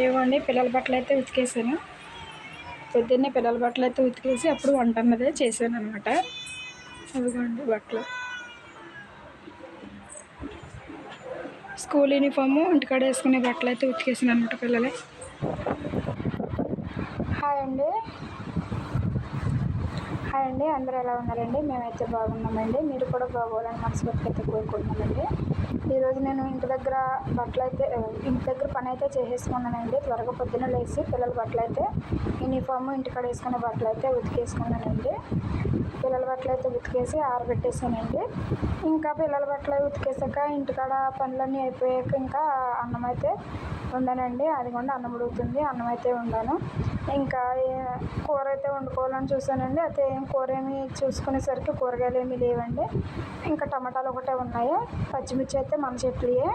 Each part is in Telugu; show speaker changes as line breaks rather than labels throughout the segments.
ఏవండి పిల్లల బట్టలు అయితే ఉతికేసాను. పొద్దున్నే పిల్లల బట్టలు అయితే ఉతికేసి అప్పుడు వంట అన్నదే చేశాను అనమాట అదిగోండి బట్టలు. స్కూల్ యూనిఫాము ఇంటికాడ వేసుకునే బట్టలు అయితే ఉతికేసాను అనమాట పిల్లలే. హాయ్ అండి. హాయ్ అండి అందరూ ఎలా ఉన్నారండి? మేమైతే బాగున్నామండి. మీరు కూడా బాగోవాలని మనస్ఫూర్తిగా అయితే కోరుకుంటున్నామండి ఈరోజు నేను ఇంటి దగ్గర బట్టలు అయితే ఇంటి దగ్గర పని అయితే చేసేసుకున్నానండి. త్వరగా పొద్దున లేచి పిల్లల బట్టలు అయితే యూనిఫామ్ ఇంటికాడ వేసుకునే బట్టలు అయితే ఉతికేసుకున్నానండి. పిల్లల బట్టలు అయితే ఉతికేసి ఆరబెట్టేసానండి ఇంకా పిల్లల బట్టలు ఉతికేసాక ఇంటికాడ పనులన్నీ అయిపోయాక ఇంకా అన్నం అయితే వండానండి అది కూడా అన్నం ఉడుకుతుంది అన్నం అయితే వండాను ఇంకా కూర అయితే వండుకోవాలని చూసానండి అయితే ఏం కూర ఏమి చూసుకునేసరికి కూరగాయలు ఏమీ లేవండి. ఇంకా టమాటాలు ఒకటే ఉన్నాయి. పచ్చిమిర్చి అయితే మన చెట్లుయే.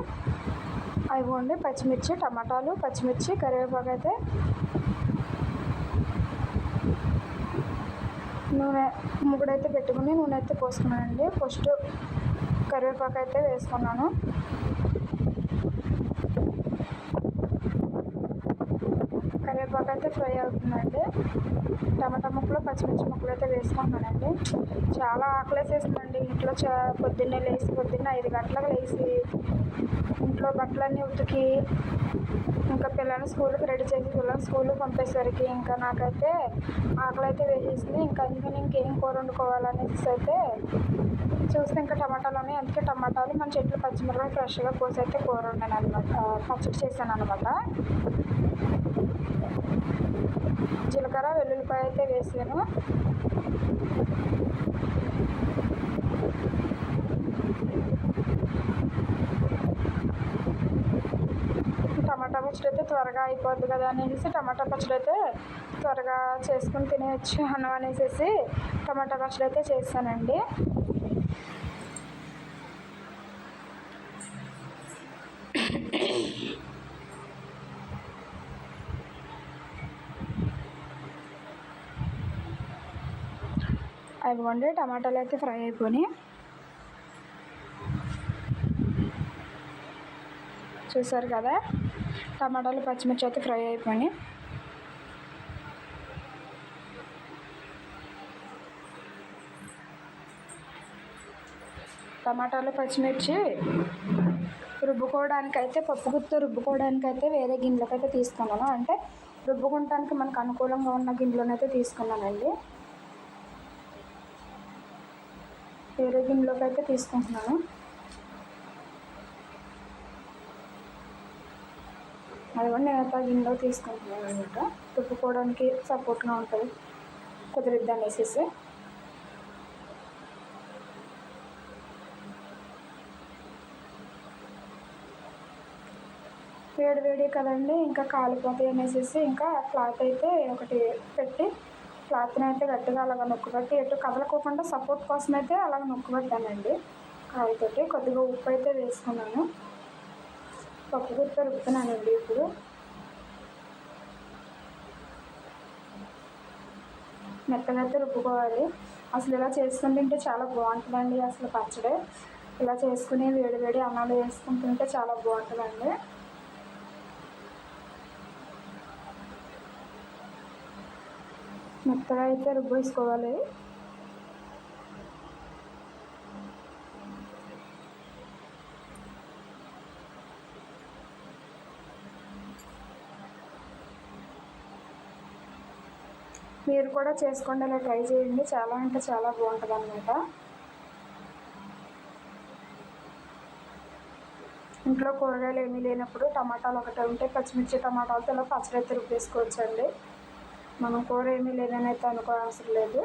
అవి పచ్చిమిర్చి టమాటాలు పచ్చిమిర్చి కరివేపాకు అయితే నూనె ముగ్గుడైతే పెట్టుకుని నూనె అయితే పోసుకున్నానండి. ఫస్ట్ కరివేపాకు అయితే వేసుకున్నాను కరివేపాకు అయితే ఫ్రై అవుతుందండి. టమాటా ముక్కలు పచ్చిమిర్చి ముక్కలు అయితే వేసుకుంటున్నానండి. చాలా ఆకలేసేస్తుందండి. ఇంట్లో చా పొద్దున్నే లేచి పొద్దున్నే ఐదు గంటలకు లేచి ఇంట్లో బట్టలన్నీ ఉతికి ఇంకా పిల్లల్ని స్కూల్కి రెడీ చేసి పిల్లల్ని స్కూల్కి పంపేసరికి ఇంకా నాకైతే ఆకలి అయితే వేసేసింది. ఇంకా అందుకని ఇంకేం కూర వండుకోవాలనేసి అయితే చూస్తే ఇంకా టమాటాలు ఉన్నాయి. అందుకే టమాటాలు మన చెట్లు పచ్చిమిరపకాయలు ఫ్రెష్గా కోసి అయితే కూర ఉన్నాను అనమాట పచ్చడి చేశాను అనమాట జీలకర్ర వెల్లుల్లిపాయ అయితే వేసాను. టమాటా పచ్చడి అయితే త్వరగా అయిపోద్ది కదా అనేసి టమాటా పచ్చడి అయితే త్వరగా చేసుకుని తినేయచ్చు అన్నం అనేసి టమాటా పచ్చడి అయితే చేస్తానండి అవిగోండి టమాటాలు అయితే ఫ్రై అయిపోయినాయి. చూసారు కదా? టమాటాలు పచ్చిమిర్చి అయితే ఫ్రై అయిపోయినాయి. టమాటాలు పచ్చిమిర్చి రుబ్బుకోవడానికి అయితే పప్పు గుత్త రుబ్బుకోవడానికి అయితే వేరే గిన్నెలోకి అయితే తీసుకున్నాను. అంటే రుబ్బుకుంటానికి మనకు అనుకూలంగా ఉన్న గిన్నెలోనైతే తీసుకున్నానండి. వేరే గిన్నెలోకి అయితే తీసుకుంటున్నాను. అది కూడా నేను అయితే గిన్నెలో తీసుకుంటున్నాను అనమాట. రుబ్బుకోవడానికి సపోర్ట్గా ఉంటుంది. కుదిరిద్ది అనేసి. వేడి వేడి కదండి ఇంకా కాలిపోతాయి అనేసి. ఇంకా క్లాత్ అయితే ఒకటి పెట్టి క్లాత్ని అయితే గట్టిగా అలాగ నొక్కుబెట్టి ఎటు కదలకోకుండా సపోర్ట్ కోసం అయితే అలాగ నొక్కుబెట్టానండి. కాయతోటి కొద్దిగా ఉప్పు అయితే వేసుకున్నాను. పప్పు గుర్తు రుబ్బుతున్నానండి ఇప్పుడు. మెత్తగా అయితే రుబ్బుకోవాలి. అసలు ఇలా చేసుకుని తింటే చాలా బాగుంటుందండి అసలు పచ్చడి. ఇలా చేసుకుని వేడి వేడి అన్నాలు వేసుకుని తింటే చాలా బాగుంటుందండి. మెత్తగా అయితే రుబ్బేసుకోవాలి మీరు కూడా చేసుకోండి అలా ట్రై చేయండి. చాలా అంటే చాలా బాగుంటుంది అనమాట ఇంట్లో కూరగాయలు ఏమీ లేనప్పుడు టమాటాలు ఒకటి ఉంటే పచ్చిమిర్చి టమాటాలతో ఇలా పచ్చడి అయితే రుబ్బేసుకోవచ్చండి. మనం కూర ఏమీ లేదని అయితే అనుకో అవసరం లేదు.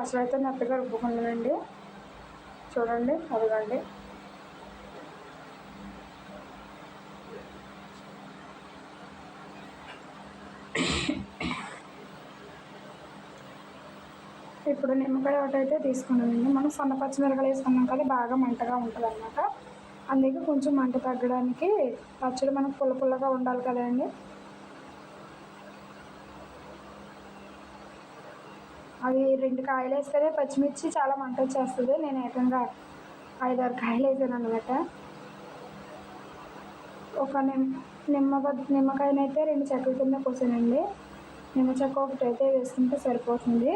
అసలు అయితే మెత్తగా రుబ్బుకున్నానండి చూడండి అదిగండి ఇప్పుడు నిమ్మకాయ ఒకటి అయితే తీసుకున్నానండి. మనం సన్న పచ్చిమిరకలు వేసుకున్నాం కదా బాగా మంటగా ఉంటుంది అన్నమాట అందుకే కొంచెం మంట తగ్గడానికి పచ్చడి మనకు పుల్ల పుల్లగా ఉండాలి కదండి. అవి రెండు కాయలు వేస్తేనే పచ్చిమిర్చి చాలా మంట వచ్చేస్తుంది. నేను ఏకంగా ఐదారు కాయలు వేసాను అనమాట ఒక నిమ్ నిమ్మ నిమ్మకాయనైతే రెండు చెక్కల కింద కోసానండి నిమ్మ చెక్క ఒకటి అయితే వేసుకుంటే సరిపోతుంది.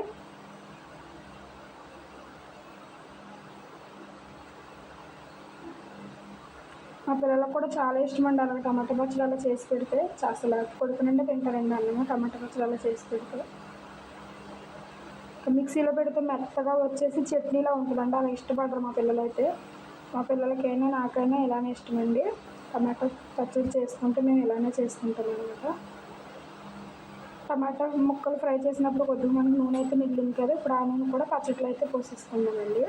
మా పిల్లలకు కూడా చాలా ఇష్టం అండి అలా టమాటా పచ్చడి అలా చేసి పెడితే. అసలు కొడుకు నిండా తింటారండి అన్నము టమాటా పచ్చడి అలా చేసి పెడితే. మిక్సీలో పెడితే మెత్తగా వచ్చేసి చట్నీలా ఉంటుందండి. అలా ఇష్టపడరు మా పిల్లలు అయితే మా పిల్లలకైనా నాకైనా ఇలానే ఇష్టమండి. టమాటా పచ్చడి చేసుకుంటే మేము ఇలానే చేసుకుంటాం అనమాట టమాటా ముక్కలు ఫ్రై చేసినప్పుడు కొద్దిగా మనకి నూనె అయితే మిగిలింది కదా ఇప్పుడు ఆ నూనె కూడా పచ్చట్లో అయితే పోసేసుకున్నామండి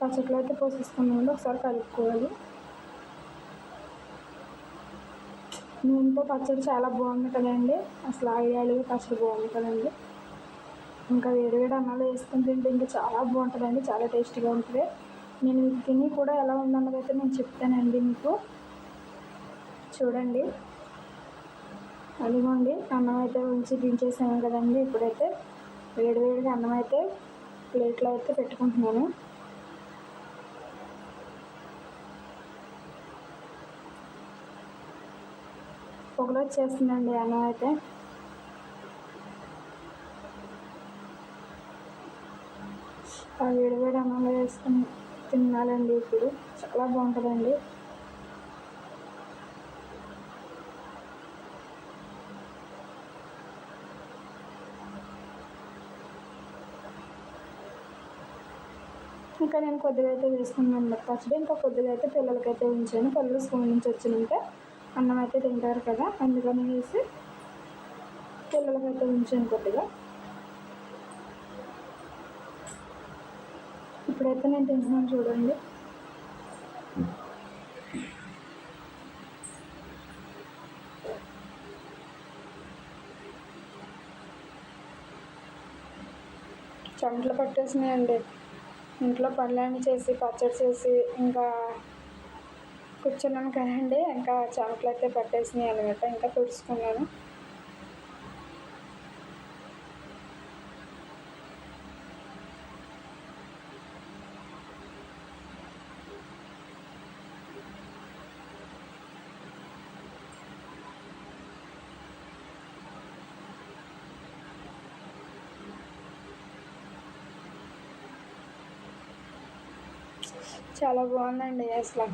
పచ్చట్లో అయితే పోసేసుకున్నామండి ఒకసారి కలుపుకోవాలి నూనెతో పచ్చడి చాలా బాగుంది కదండి అసలు ఆయిల్ పచ్చడి బాగుంది కదండి ఇంకా వేడి వేడి అన్నాలు వేసుకుని తింటే ఇంకా చాలా బాగుంటుందండి చాలా టేస్టీగా ఉంటుంది నేను తిని కూడా ఎలా ఉందన్నది అయితే నేను చెప్తానండి మీకు చూడండి అదిగోండి అన్నం అయితే ఉంచి దించేసాను కదండి ఇప్పుడైతే వేడి వేడిగా అన్నం అయితే ప్లేట్లో అయితే పెట్టుకుంటున్నాను పొగలు వచ్చేస్తుందండి అన్నం అయితే. ఆ వేడి వేడి అన్నంలో వేసుకుని తినాలండి ఇప్పుడు. చాలా బాగుంటుందండి. ఇంకా నేను కొద్దిగా అయితే వేసుకున్నాను. పచ్చడి ఇంకా కొద్దిగా అయితే పిల్లలకైతే ఉంచాను. పిల్లలు స్కూల్ నుంచి వచ్చినాక అన్నం అయితే తింటారు కదా అందుకని వేసి పిల్లలకైతే ఉంచాను కొద్దిగా. ఇప్పుడైతే నేను తింటున్నాను చూడండి. చెమటలు పట్టేసినాయండి. ఇంట్లో పనులన్నీ చేసి పచ్చడి చేసి ఇంకా కూర్చున్నాను కదండి. ఇంకా చెమటలు అయితే పట్టేసినాయి అనమాట ఇంకా తుడుచుకున్నాను. చాలా బాగుందండి అసలు.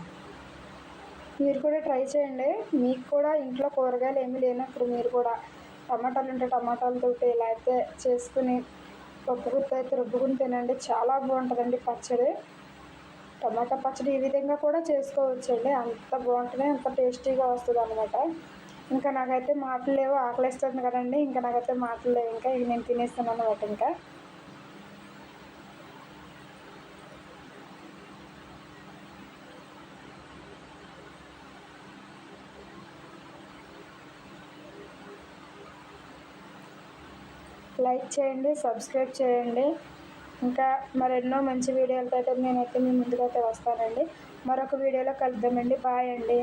మీరు కూడా ట్రై చేయండి. మీకు కూడా ఇంట్లో కూరగాయలు ఏమీ లేనప్పుడు మీరు కూడా టమాటాలు ఉంటే టమాటాలతో ఇలా అయితే చేసుకుని పప్పు అయితే రుబ్బుకుని తినండి. చాలా బాగుంటుందండి పచ్చడి. టమాటా పచ్చడి ఈ విధంగా కూడా చేసుకోవచ్చండి. అంత బాగుంటుంది అంత టేస్టీగా వస్తుంది అనమాట ఇంకా నాకైతే మాటలు లేవు ఆకలిస్తుంది కదండి. ఇంకా నాకైతే మాటలు లేవు. ఇంకా ఇవి నేను తినేస్తున్నాను అనమాట ఇంకా. లైక్ చేయండి సబ్స్క్రైబ్ చేయండి. ఇంకా మరెన్నో మంచి వీడియోలతో అయితే నేనైతే మీ ముందుకైతే వస్తానండి. మరొక వీడియోలో కలుద్దామండి. బాయ్ అండి.